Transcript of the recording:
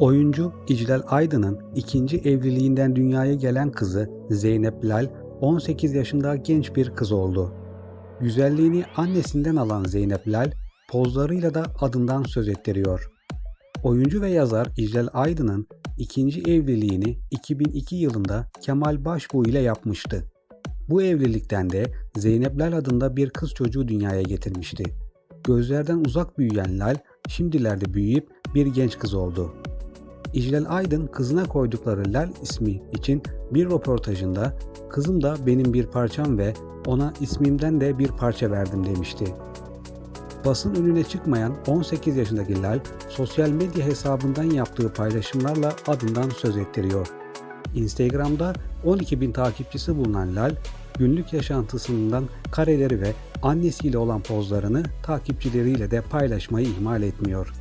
Oyuncu İclal Aydın'ın ikinci evliliğinden dünyaya gelen kızı Zeynep Lal 18 yaşında genç bir kız oldu. Güzelliğini annesinden alan Zeynep Lal pozlarıyla da adından söz ettiriyor. Oyuncu ve yazar İclal Aydın'ın ikinci evliliğini 2002 yılında Kemal Başbuğ ile yapmıştı. Bu evlilikten de Zeynep Lal adında bir kız çocuğu dünyaya getirmişti. Gözlerden uzak büyüyen Lal şimdilerde büyüyüp bir genç kız oldu. İclal Aydın kızına koydukları Lal ismi için bir röportajında kızım da benim bir parçam ve ona ismimden de bir parça verdim demişti. Basın önüne çıkmayan 18 yaşındaki Lal sosyal medya hesabından yaptığı paylaşımlarla adından söz ettiriyor. Instagram'da 12 bin takipçisi bulunan Lal, günlük yaşantısından kareleri ve annesiyle olan pozlarını takipçileriyle de paylaşmayı ihmal etmiyor.